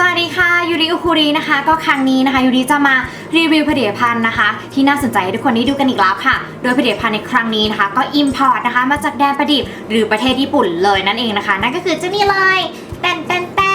สวัสดีค่ะยูริอุคุรีนะคะ ก็ครั้งนี้นะคะยูริจะมารีวิวผลิตภัณฑ์นะคะ ที่น่าสนใจให้ทุกคนได้ดูกันอีกแล้วค่ะ โดยผลิตภัณฑ์ในครั้งนี้นะคะ ก็อิมพอร์ตนะคะ มาจากแดนประดิบหรือประเทศญี่ปุ่นเลยนั่นเองนะคะ นั่นก็คือเจะนี่เลยแตนแตนแตน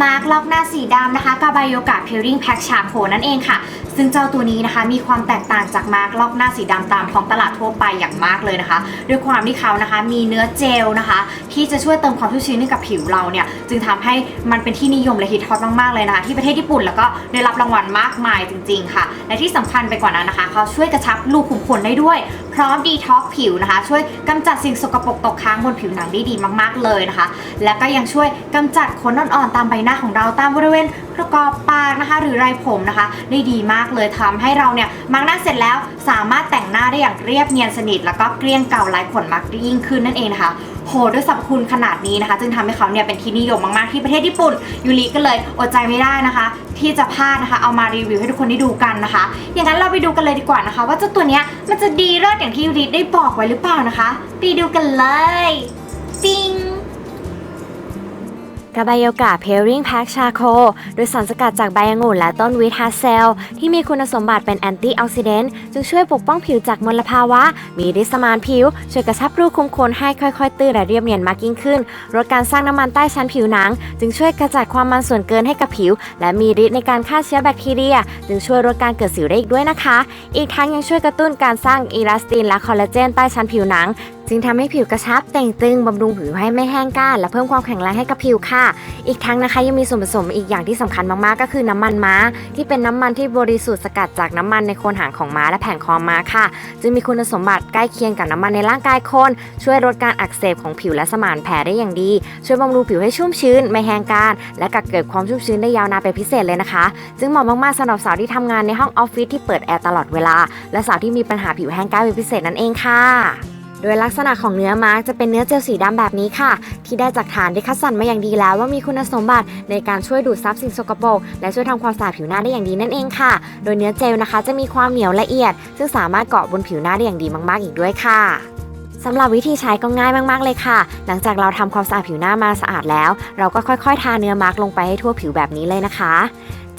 มาร์กล็อกหน้าสีดำนะคะกาบายโยกะเพลริงแพ็กชาโคนั่นเองค่ะ ซึ่งเจ้าตัวนี้นะคะมีความแตกต่างจากมาร์กล็อกหน้าสีดำตามท้องตลาดทั่วไปอย่างมากเลยนะคะ ด้วยความที่เขานะคะมีเนื้อเจลนะคะ ที่จะช่วยเติมความชุ่มชื้นให้กับผิวเราเนี่ย จึงทำให้มันเป็นที่นิยมและฮิตฮอตมากๆเลยนะคะ ที่ประเทศญี่ปุ่นแล้วก็ได้รับรางวัลมากมายจริง ๆ ค่ะ และที่สำคัญไปกว่านั้นนะคะ เขาช่วยกระชับรูขุมขนได้ด้วยพร้อมดีท็อกผิวนะคะ ช่วยกำจัดสิ่งสกปรกตกค้างบนผิวหนังได้ดีมากๆเลยนะคะ และก็ยังช่วยกำจัดขนอ่อนๆตามใบหน้าของเราตามบริเวณประกอบปากนะคะ หรือไรผมนะคะ ได้ดีมากเลยทำให้เราเนี่ยมาร์กหน้าเสร็จแล้วสามารถแต่งหน้าได้อย่างเรียบเนียนสนิท แล้วก็เกลี้ยงเก่าลายขนมากยิ่งขึ้นนั่นเองนะคะโหด้วยสรรพคุณขนาดนี้นะคะ จึงทำให้เขาเนี่ยเป็นที่นิยมมากๆที่ประเทศญี่ปุ่นยูริก็เลยอดใจไม่ได้นะคะ ที่จะพลาดนะคะ เอามารีวิวให้ทุกคนได้ดูกันนะคะ อย่างนั้นเราไปดูกันเลยดีกว่านะคะ ว่าเจ้าตัวเนี้ยมันจะดีเลิศอย่างที่ยูริได้บอกไว้หรือเปล่านะคะ ไปดูกันเลยปิง กาบายโยกะเพลริงแพ็กชาโคโดยสารสกัดจากใบองุ่นและต้นวิทาเซล ที่มีคุณสมบัติเป็นแอนตี้ออกซิเดนต์จึงช่วยปกป้องผิวจากมลภาวะ มีฤทธิ์สมานผิว ช่วยกระชับรูขุมขนให้ค่อยๆ ตื้นและเรียบเนียนมากยิ่งขึ้นลดการสร้างน้ำมันใต้ชั้นผิวหนัง จึงช่วยกระจัดความมันส่วนเกินให้กับผิว และมีฤทธิ์ในการฆ่าเชื้อแบคทีเรีย จึงช่วยลดการเกิดสิวได้อีกด้วยนะคะ อีกทั้งยังช่วยกระตุ้นการสร้างอีลาสตินและคอลลาเจนใต้ชั้นผิวหนัง จึงทำให้ผิวกระชับแต่งตึงบำรุงผิวให้ไม่แห้งก้านและเพิ่มความแข็งแรงให้กับผิวค่ะ อีกทั้งนะคะยังมีส่วนผสมอีกอย่างที่สำคัญมากๆ ก็คือน้ำมันม้า ที่เป็นน้ำมันที่บริสุทธิ์สกัดจากน้ำมันในโคนหางของม้าและแผงคอม้าค่ะ จึงมีคุณสมบัติใกล้เคียงกับน้ำมันในร่างกายคน ช่วยลดการอักเสบของผิวและสมานแผลได้อย่างดี ช่วยบำรุงผิวให้ชุ่มชื้น ไม่แห้งก้านและกักเก็บความชุ่มชื้นได้ยาวนานเป็นพิเศษเลยนะคะ จึงเหมาะมากๆสำหรับสาวที่ทำงานในห้องออฟฟิศที่เปิดแอร์ตลอดเวลา และสาวที่มีปัญหาผิวแห้งก้านเป็นพิเศษนั่นเองค่ะ โดยลักษณะของเนื้อมาร์กจะเป็นเนื้อเจลสีดำแบบนี้ค่ะ ที่ได้จากฐานที่คัดสรรมาอย่างดีแล้วว่ามีคุณสมบัติในการช่วยดูดซับสิ่งสกปรกและช่วยทำความสะอาดผิวหน้าได้อย่างดีนั่นเองค่ะ โดยเนื้อเจลนะคะ จะมีความเหนียวละเอียด ซึ่งสามารถเกาะบนผิวหน้าได้อย่างดีมาก ๆ อีกด้วยค่ะสำหรับวิธีใช้ก็ง่ายมากๆเลยค่ะ หลังจากเราทำความสะอาดผิวหน้ามาสะอาดแล้ว เราก็ค่อยๆ ทาเนื้อมาร์กลงไปให้ทั่วผิวแบบนี้เลยนะคะ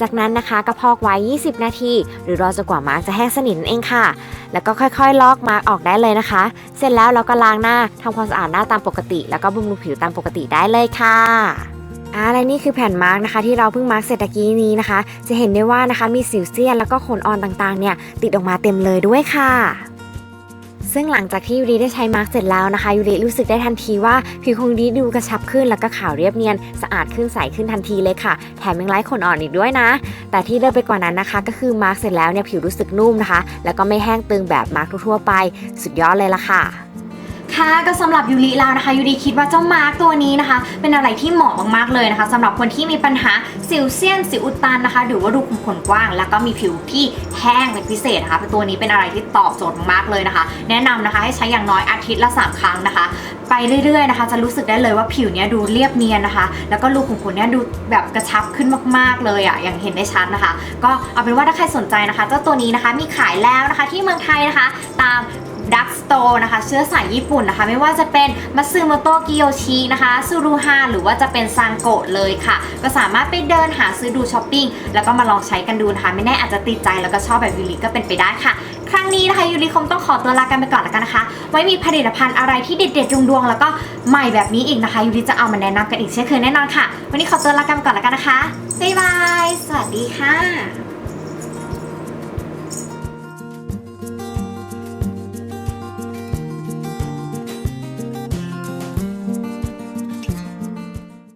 จากนั้นนะคะก็พอกไว้ 20 นาที หรือรอจนกว่ามาร์กจะแห้งสนิทนั่นเองค่ะ แล้วก็ค่อยๆ ลอกมาร์กออกได้เลยนะคะ เสร็จแล้วเราก็ล้างหน้าทำความสะอาดหน้าตามปกติ แล้วก็บำรุงผิวตามปกติได้เลยค่ะอ่าและนี่คือแผ่นมาร์กนะคะ ที่เราเพิ่งมาร์กเสร็จตะกี้นี้นะคะ จะเห็นได้ว่านะคะมีสิวเซียนแล้วก็ขนอ่อนต่างๆเนี่ยติดออกมาเต็มเลยด้วยค่ะ ซึ่งหลังจากที่ยูริได้ใช้มาร์กเสร็จแล้วนะคะยูริรู้สึกได้ทันทีว่าผิวของยูริดูกระชับขึ้นแล้วก็ขาวเรียบเนียน สะอาดขึ้นใสขึ้นทันทีเลยค่ะ แถมยังไร้ขนอ่อนอีกด้วยนะ แต่ที่เลิศไปกว่านั้นนะคะ ก็คือมาร์กเสร็จแล้วเนี่ยผิวรู้สึกนุ่มนะคะ แล้วก็ไม่แห้งตึงแบบมาร์กทั่วไป สุดยอดเลยล่ะค่ะ ค่ะก็สำหรับยูริแล้วนะคะยูริคิดว่าเจ้ามาร์กตัวนี้นะคะ เป็นอะไรที่เหมาะมากๆเลยนะคะสำหรับคนที่มีปัญหาสิวเซียนสิวอุดตันนะคะ หรือว่ารูขุมขนกว้าง แล้วก็มีผิวที่แห้งเป็นพิเศษนะคะตัวนี้เป็นอะไรที่ตอบโจทย์มากๆเลยนะคะ แนะนำนะคะให้ใช้อย่างน้อยอาทิตย์ละ 3 ครั้งนะคะ ไปเรื่อยๆนะคะ จะรู้สึกได้เลยว่าผิวเนี้ยดูเรียบเนียนนะคะ แล้วก็รูขุมขนเนี้ยดูแบบกระชับขึ้นมากๆเลยอะ่ะอย่างเห็นได้ชัดนะคะ ก็เอาเป็นว่าถ้าใครสนใจนะคะเจ้าตัวนี้นะคะมีขายแล้วนะคะที่เมืองไทยนะคะ ตาม ดักสโตนะคะ เชื้อสายญี่ปุ่นนะคะ ไม่ว่าจะเป็นมัตสึโมโตะกิโยชินะคะซูรุฮาหรือว่าจะเป็นซังโกะเลยค่ะ ก็สามารถไปเดินหาซื้อดูช้อปปิ้งแล้วก็มาลองใช้กันดูนะคะ ไม่แน่อาจจะติดใจแล้วก็ชอบแบบยูริก็เป็นไปได้ค่ะครั้งนี้นะคะยูริคงต้องขอตัวลากันไปก่อนแล้วกันนะคะ ไว้มีผลิตภัณฑ์อะไรที่เด็ดๆดวงๆแล้วก็ใหม่แบบนี้อีกนะคะยูริจะเอามาแนะนำกันอีกเช่นเคยแน่นอนค่ะ วันนี้ขอตัวลากันไปก่อนแล้วกันนะคะบ๊ายบายสวัสดีค่ะ